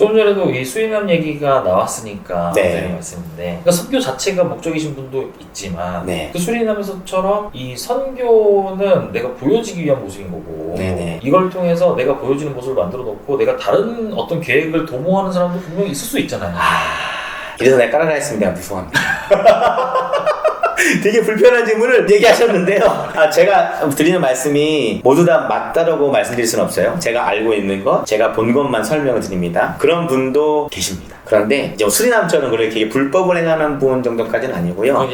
좀 전에도 이 수인남 얘기가 나왔으니까 네. 드린 말씀인데 그러니까 선교 자체가 목적이신 분도 있지만 네. 그 수리남에서처럼 이 선교는 내가 보여지기 위한 모습인 거고 네네. 이걸 통해서 내가 보여지는 모습을 만들어 놓고 내가 다른 어떤 계획을 도모하는 사람도 분명히 있을 수 있잖아요. 이래서 내가 까라라 했으면 내가 무서워합니다. 되게 불편한 질문을 얘기하셨는데요. 아, 제가 드리는 말씀이 모두 다 맞다라고 말씀드릴 수는 없어요. 제가 알고 있는 것, 제가 본 것만 설명을 드립니다. 그런 분도 계십니다. 그런데 이제 수리남처럼 그렇게 불법을 행하는 분 정도까지는 아니고요.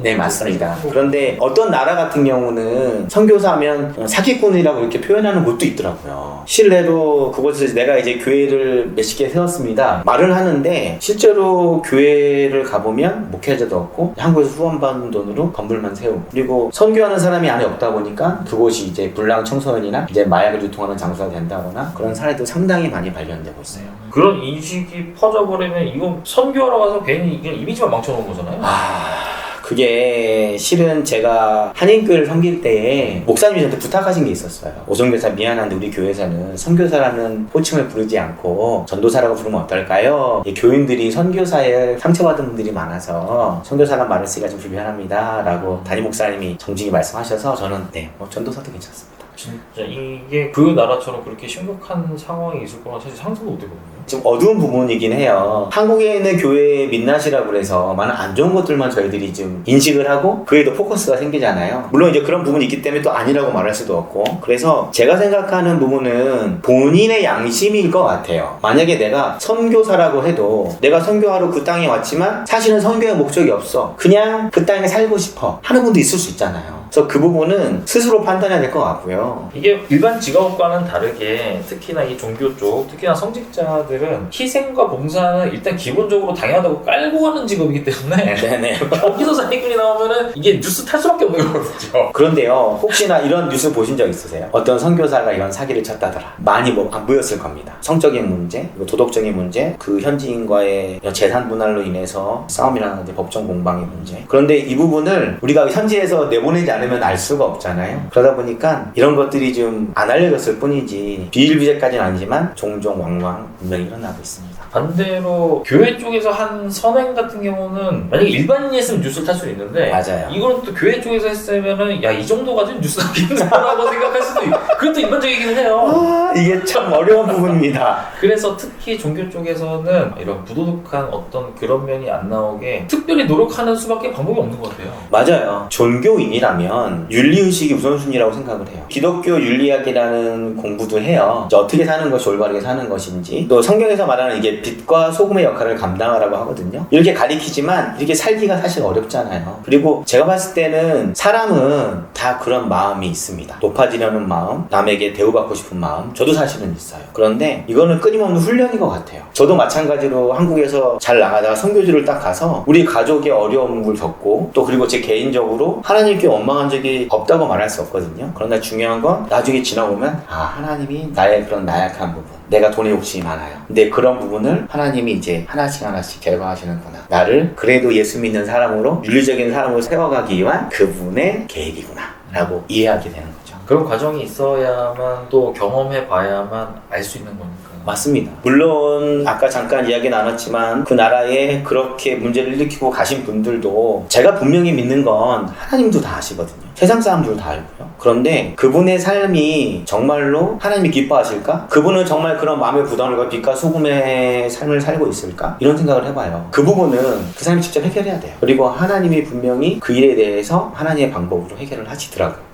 네 맞습니다. 그런데 어떤 나라 같은 경우는 선교사면 어, 사기꾼이라고 이렇게 표현하는 곳도 있더라고요. 실례로 그곳에서 내가 이제 교회를 몇십 개 세웠습니다. 말을 하는데 실제로 교회를 가보면 목회자도 없고 한국에서 후원받은 돈으로 건물만 세우고 그리고 선교하는 사람이 안에 없다 보니까 그곳이 이제 불량 청소년이나 이제 마약을 유통하는 장소가 된다거나 그런 사례도 상당히 많이 발견되고 있어요. 그런 인식이 퍼져 버리면 이건 선교하러 가서 괜히 이미지만 망쳐놓은 거잖아요. 아, 그게 실은 제가 한인교회를 섬길 때에 목사님이 저한테 부탁하신 게 있었어요. 오성교사 미안한데 우리 교회에서는 선교사라는 호칭을 부르지 않고 전도사라고 부르면 어떨까요? 이 교인들이 선교사에 상처받은 분들이 많아서 선교사란 말을 쓰기가 좀 불편합니다. 라고 담임 목사님이 정직히 말씀하셔서 저는 네, 뭐 전도사도 괜찮습니다. 진짜 이게 그 나라처럼 그렇게 심각한 상황이 있을 거란 사실 상상도 못해거든요. 좀 어두운 부분이긴 해요. 한국에 있는 교회 민낯이라고 그래서 많은 안 좋은 것들만 저희들이 좀 인식을 하고 그에 더 포커스가 생기잖아요. 물론 이제 그런 부분이 있기 때문에 또 아니라고 말할 수도 없고. 그래서 제가 생각하는 부분은 본인의 양심일 것 같아요. 만약에 내가 선교사라고 해도 내가 선교하러 그 땅에 왔지만 사실은 선교의 목적이 없어. 그냥 그 땅에 살고 싶어. 하는 분도 있을 수 있잖아요. 그래서 그 부분은 스스로 판단해야 될 것 같고요. 이게 일반 직업과는 다르게 특히나 이 종교 쪽, 특히나 성직자들은 희생과 봉사는 일단 기본적으로 당연하다고 깔고 가는 직업이기 때문에 네네. 거기서 사기꾼이 나오면은 이게 뉴스 탈 수밖에 없는 거거든요. 그런데요, 혹시나 이런 뉴스 보신 적 있으세요? 어떤 선교사가 이런 사기를 쳤다더라. 많이 뭐, 안 보였을 겁니다. 성적인 문제, 도덕적인 문제, 그 현지인과의 재산 분할로 인해서 싸움이라는 법정 공방의 문제. 그런데 이 부분을 우리가 현지에서 내보내지 않 으면 알 수가 없잖아요. 그러다 보니까 이런 것들이 좀 안 알려졌을 뿐이지 비일비재까지는 아니지만 종종 왕왕 분명히 일어나고 있습니다. 반대로 교회 쪽에서 한 선행 같은 경우는 만약에 일반인이 했으면 뉴스를 탈 수는 있는데 맞아요. 이거는 또 교회 쪽에서 했으면은 야 이 정도 가지고 뉴스 나겠다라고 생각할 수도 있고 그것도 일반적이긴 해요. 아, 이게 참 어려운 부분입니다. 그래서 특히 종교 쪽에서는 이런 부도덕한 어떤 그런 면이 안 나오게 특별히 노력하는 수밖에 방법이 없는 것 같아요. 맞아요. 종교인이라면 윤리의식이 우선순위라고 생각을 해요. 기독교 윤리학이라는 공부도 해요. 어떻게 사는 것이 올바르게 사는 것인지 또 성경에서 말하는 이게 빛과 소금의 역할을 감당하라고 하거든요. 이렇게 가리키지만 이렇게 살기가 사실 어렵잖아요. 그리고 제가 봤을 때는 사람은 다 그런 마음이 있습니다. 높아지려는 마음, 남에게 대우받고 싶은 마음, 저도 사실은 있어요. 그런데 이거는 끊임없는 훈련인 것 같아요. 저도 마찬가지로 한국에서 잘 나가다가 선교지를 딱 가서 우리 가족의 어려움을 겪고 또 그리고 제 개인적으로 하나님께 원망한 적이 없다고 말할 수 없거든요. 그러나 중요한 건 나중에 지나보면 아 하나님이 나의 그런 나약한 부분 내가 돈에 욕심이 많아요. 근데 그런 부분을 하나님이 이제 하나씩 하나씩 제거하시는구나. 나를 그래도 예수 믿는 사람으로 윤리적인 사람으로 세워가기 위한 그분의 계획이구나. 라고 이해하게 되는 거죠. 그런 과정이 있어야만 또 경험해 봐야만 알 수 있는 거니까. 맞습니다. 물론 아까 잠깐 이야기 나눴지만 그 나라에 그렇게 문제를 일으키고 가신 분들도 제가 분명히 믿는 건 하나님도 다 아시거든요. 세상 사람들도 다 알고요. 그런데 그분의 삶이 정말로 하나님이 기뻐하실까? 그분은 정말 그런 마음의 부담과 빛과 소금의 삶을 살고 있을까? 이런 생각을 해봐요. 그 부분은 그 사람이 직접 해결해야 돼요. 그리고 하나님이 분명히 그 일에 대해서 하나님의 방법으로 해결을 하시더라고요.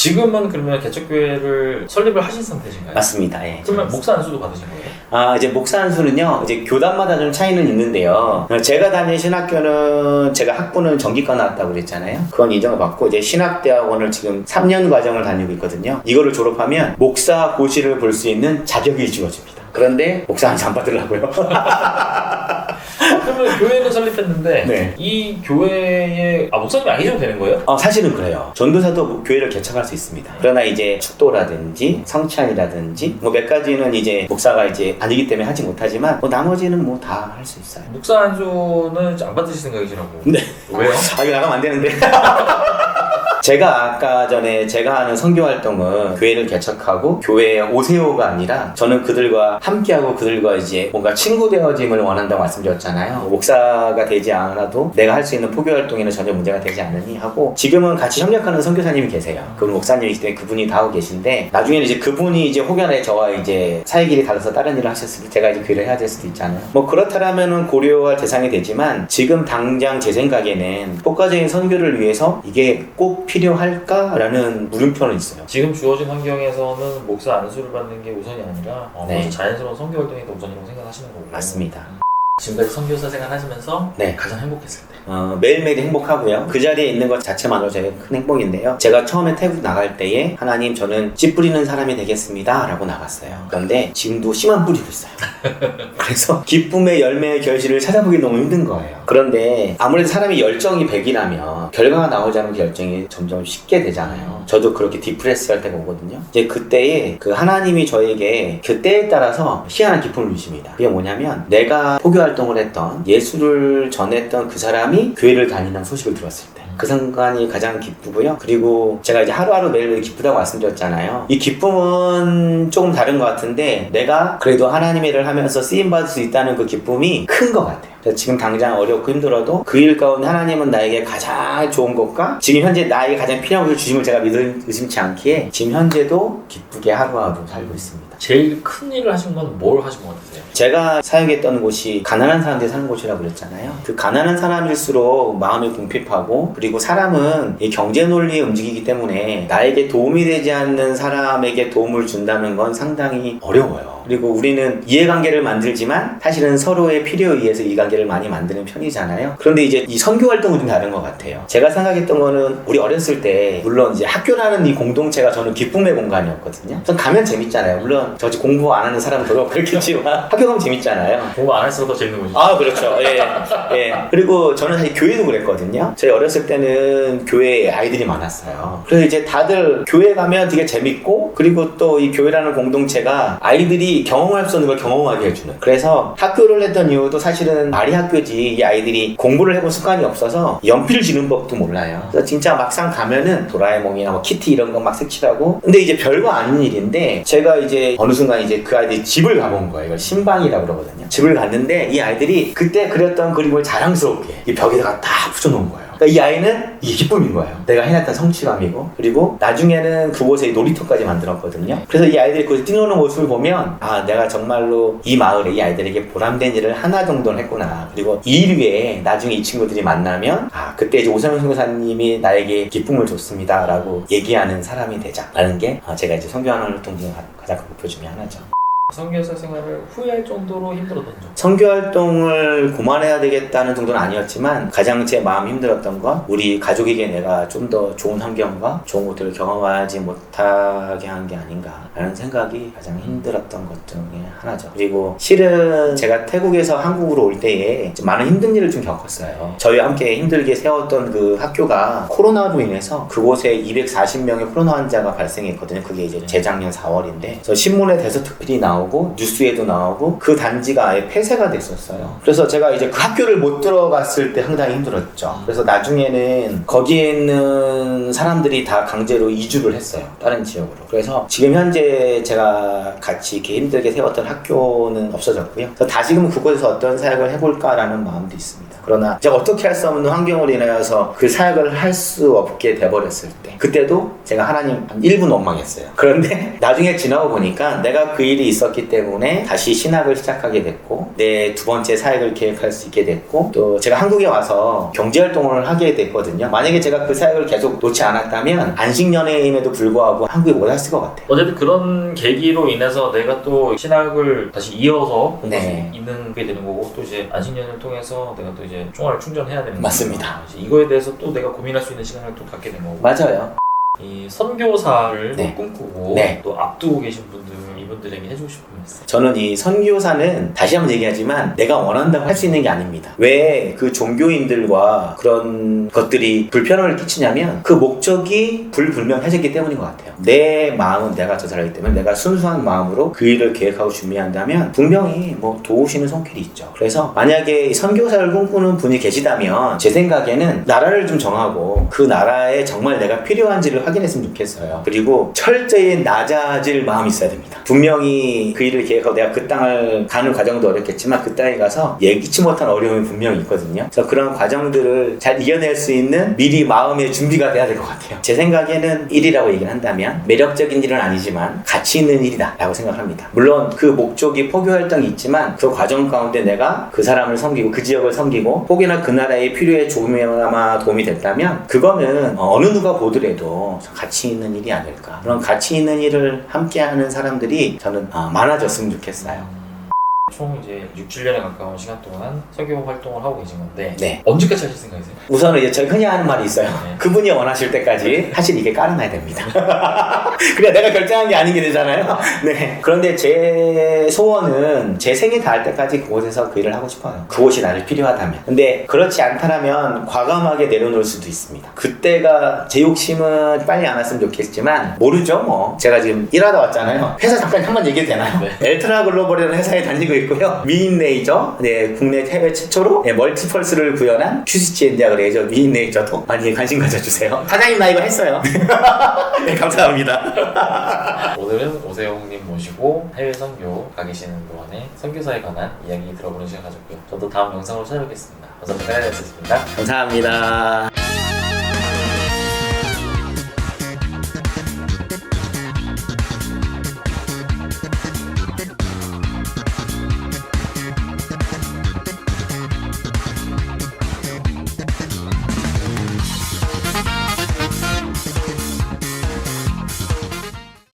지금은 그러면 개척교회를 설립을 하신 상태신가요? 맞습니다. 예. 그러면 목사 안수도 받으신 거예요? 아, 이제 목사 안수는요, 이제 교단마다 좀 차이는 있는데요. 제가 다닌 신학교는, 제가 학부는 전기과 나왔다고 그랬잖아요. 그건 인정을 받고, 이제 신학대학원을 지금 3년 과정을 다니고 있거든요. 이거를 졸업하면 목사 고시를 볼 수 있는 자격이 주어집니다. 그런데 목사 안수 안 받으려고요. 그러면 교회는 설립했는데 네. 이 교회에 아 목사님이 아니셔도 되는 거예요? 어, 사실은 그래요. 전도사도 교회를 개척할 수 있습니다. 그러나 이제 축도라든지 성찬이라든지 뭐 몇 가지는 이제 목사가 이제 아니기 때문에 하지 못하지만 뭐 나머지는 뭐 다 할 수 있어요. 목사 안수는 안 받으실 생각이시라고? 네. 왜요? 아, 이거 나가면 안 되는데. 제가 아까 전에 제가 하는 선교 활동은 교회를 개척하고 교회에 오세요가 아니라 저는 그들과 함께하고 그들과 이제 뭔가 친구 되어짐을 원한다고 말씀드렸잖아요. 목사가 되지 않아도 내가 할 수 있는 포교 활동에는 전혀 문제가 되지 않으니 하고 지금은 같이 협력하는 선교사님이 계세요. 그분 목사님이기 때문에 그분이 다 하고 계신데 나중에는 이제 그분이 이제 혹여나 저와 이제 사의 길이 달라서 다른 일을 하셨을 때 제가 이제 교회를 해야 될 수도 있잖아요. 뭐 그렇다라면은 고려할 대상이 되지만 지금 당장 제 생각에는 효과적인 선교를 위해서 이게 꼭 필요 할까라는 물음표는 있어요. 지금 주어진 환경에서는 목사 안수를 받는 게 우선이 아니라 어, 네. 자연스러운 선교 활동이 더 우선이라고 생각하시는 거고 맞습니다. 지금까지 선교사 생활 하시면서 네. 가장 행복했을 때 어, 매일매일 행복하고요. 그 자리에 있는 것 자체만으로 제가 큰 행복인데요. 제가 처음에 태국 나갈 때에 하나님 저는 씨 뿌리는 사람이 되겠습니다. 라고 나갔어요. 그런데 지금도 씨만 뿌리고 있어요. 그래서 기쁨의 열매의 결실을 찾아보기 너무 힘든 거예요. 그런데 아무래도 사람이 열정이 100이라면 결과가 나오지 않은 그 열정이 점점 쉽게 되잖아요. 저도 그렇게 디프레스 할 때가 오거든요. 이제 그때에 그 하나님이 저에게 그 때에 따라서 희한한 기쁨을 주십니다. 그게 뭐냐면 내가 포교 활동을 했던 예수를 전했던 그 사람이 교회를 다니는 소식을 들었을 때. 그 순간이 가장 기쁘고요. 그리고 제가 이제 하루하루 매일매일 기쁘다고 말씀드렸잖아요. 이 기쁨은 조금 다른 것 같은데 내가 그래도 하나님의 일을 하면서 쓰임받을 수 있다는 그 기쁨이 큰 것 같아요. 지금 당장 어렵고 힘들어도 그 일 가운데 하나님은 나에게 가장 좋은 것과 지금 현재 나에게 가장 필요한 것을 주심을 제가 믿을 의심치 않기에 지금 현재도 기쁘게 하루하루 살고 있습니다. 제일 큰 일을 하신 건 뭘 하신 것 같으세요? 제가 사역했던 곳이 가난한 사람들이 사는 곳이라고 그랬잖아요. 그 가난한 사람일수록 마음이 궁핍하고 그리고 사람은 이 경제 논리에 움직이기 때문에 나에게 도움이 되지 않는 사람에게 도움을 준다는 건 상당히 어려워요. 그리고 우리는 이해관계를 만들지만 사실은 서로의 필요에 의해서 이 관계를 많이 만드는 편이잖아요. 그런데 이제 이 선교 활동은 좀 다른 것 같아요. 제가 생각했던 거는 우리 어렸을 때 물론 이제 학교라는 이 공동체가 저는 기쁨의 공간이었거든요. 전 가면 재밌잖아요. 물론 저지 공부 안 하는 사람들도 그렇겠지만 학교 가면 재밌잖아요. 공부 안 할수록 더 재밌는 거죠. 아 그렇죠. 예, 예. 그리고 저는 사실 교회도 그랬거든요. 저희 어렸을 때는 교회에 아이들이 많았어요. 그래서 이제 다들 교회 가면 되게 재밌고 그리고 또 이 교회라는 공동체가 아이들이 경험할 수 없는 걸 경험하게 해주는. 그래서 학교를 했던 이유도 사실은 말이 학교지 이 아이들이 공부를 해본 습관이 없어서 연필 지는 법도 몰라요. 그래서 진짜 막상 가면은 도라에몽이나 뭐 키티 이런 거 막 색칠하고 근데 이제 별거 아닌 일인데 제가 이제 어느 순간 이제 그 아이들이 집을 가본 거예요. 이걸 신방이라고 그러거든요. 집을 갔는데 이 아이들이 그때 그렸던 그림을 자랑스럽게 이 벽에다가 딱 붙여놓은 거예요. 그러니까 이 아이는 이게 기쁨인 거예요. 내가 해냈던 성취감이고 그리고 나중에는 그곳에 놀이터까지 만들었거든요. 그래서 이 아이들이 거기서 뛰노는 모습을 보면 아 내가 정말로 이 마을에 이 아이들에게 보람된 일을 하나 정도는 했구나. 그리고 이일 위에 나중에 이 친구들이 만나면 아 그때 이제 오상훈 선교사님이 나에게 기쁨을 줬습니다라고 얘기하는 사람이 되자라는 게 아, 제가 이제 활동 중에 가장 큰 목표 중에 하나죠. 선교사 생활을 후회할 정도로 힘들었던 점. 선교 활동을 그만해야 되겠다는 정도는 아니었지만 가장 제 마음 힘들었던 건 우리 가족에게 내가 좀 더 좋은 환경과 좋은 것들을 경험하지 못하게 한 게 아닌가라는 생각이 가장 힘들었던 것 중에 하나죠. 그리고 실은 제가 태국에서 한국으로 올 때에 좀 많은 힘든 일을 좀 겪었어요. 저희와 함께 힘들게 세웠던 그 학교가 코로나로 인해서 그곳에 240명의 코로나 환자가 발생했거든요. 그게 이제 재작년 4월인데 그래서 신문에 대서특필이 나오 고 뉴스에도 나오고 그 단지가 아예 폐쇄가 됐었어요. 그래서 제가 이제 그 학교를 못 들어갔을 때 상당히 힘들었죠. 그래서 나중에는 거기에 있는 사람들이 다 강제로 이주를 했어요. 다른 지역으로. 그래서 지금 현재 제가 같이 이렇게 힘들게 세웠던 학교는 없어졌고요. 그래서 다시금 그곳에서 어떤 사역을 해볼까라는 마음도 있습니다. 그러나 제가 어떻게 할 수 없는 환경으로 인하여서 그 사역을 할 수 없게 돼버렸을 때 그때도 제가 하나님 한 1분 원망했어요. 그런데 나중에 지나고 보니까 내가 그 일이 있었기 때문에 다시 신학을 시작하게 됐고 내 두 번째 사역을 계획할 수 있게 됐고 또 제가 한국에 와서 경제활동을 하게 됐거든요. 만약에 제가 그 사역을 계속 놓지 않았다면 안식연애임에도 불구하고 한국에 못 왔을 것 같아요. 어쨌든 그런 계기로 인해서 내가 또 신학을 다시 이어서 네. 수 있는 게 되는 거고 또 이제 안식년을 통해서 내가 또 이제 총알을 충전해야 되는 맞습니다. 이제 이거에 대해서 또 내가 고민할 수 있는 시간을 또 갖게 된 거고 맞아요. 이 선교사를 네. 꿈꾸고 네. 또 앞두고 계신 분들 이분들 분들에게 해주고 싶은 말씀. 저는 이 선교사는 다시 한번 얘기하지만 내가 원한다고 할 수 있는 게 아닙니다. 왜 그 종교인들과 그런 것들이 불편함을 끼치냐면 그 목적이 불분명해졌기 때문인 것 같아요. 내 마음은 내가 조절하기 때문에 내가 순수한 마음으로 그 일을 계획하고 준비한다면 분명히 뭐 도우시는 손길이 있죠. 그래서 만약에 이 선교사를 꿈꾸는 분이 계시다면 제 생각에는 나라를 좀 정하고 그 나라에 정말 내가 필요한지를 확인했으면 좋겠어요. 그리고 철저히 낮아질 마음이 있어야 됩니다. 분명 히 그 일을 계획하고 내가 그 땅을 가는 과정도 어렵겠지만 그 땅에 가서 예기치 못한 어려움이 분명히 있거든요. 그래서 그런 과정들을 잘 이겨낼 수 있는 미리 마음의 준비가 돼야 될 것 같아요. 제 생각에는 일이라고 얘기를 한다면 매력적인 일은 아니지만 가치 있는 일이다라고 생각합니다. 물론 그 목적이 포교 활동이 있지만 그 과정 가운데 내가 그 사람을 섬기고 그 지역을 섬기고 혹여나 그 나라의 필요에 조금이나마 도움이 됐다면 그거는 어느 누가 보더라도 가치 있는 일이 아닐까. 그런 가치 있는 일을 함께하는 사람들이 저는 어, 많아졌으면 좋겠어요. 총 이제 6, 7년에 가까운 시간 동안 설교 활동을 하고 계신 건데 네. 언제까지 하실 생각이세요? 우선은 이제 저희 흔히 하는 말이 있어요. 네. 그분이 원하실 때까지 사실 이게 깔아놔야 됩니다. 그래 내가 결정한 게 아닌 게 되잖아요. 네. 그런데 제 소원은 제 생이 닿을 때까지 그곳에서 그 일을 하고 싶어요. 그곳이 나를 필요하다면. 근데 그렇지 않다면 과감하게 내려놓을 수도 있습니다. 그때가 제 욕심은 빨리 안 왔으면 좋겠지만 모르죠 뭐. 제가 지금 일하다 왔잖아요. 회사 잠깐 한번 얘기해도 되나요? 네. 엘트라 글로벌이라는 회사에 다니고 있고요. 미인레이저, 네, 국내 해외 최초로 네, 멀티펄스를 구현한 QCGN 대학을 레이저 미인레이저도 많이 관심 가져주세요. 사장님 나 이거 했어요. 네, 감사합니다. 오늘은 오세용님 모시고 해외 선교 가 계시는 동안에 선교사에 관한 이야기 들어보는 시간 가졌고요. 저도 다음 영상으로 찾아뵙겠습니다. 감사합니다. 네, 감사합니다. 감사합니다.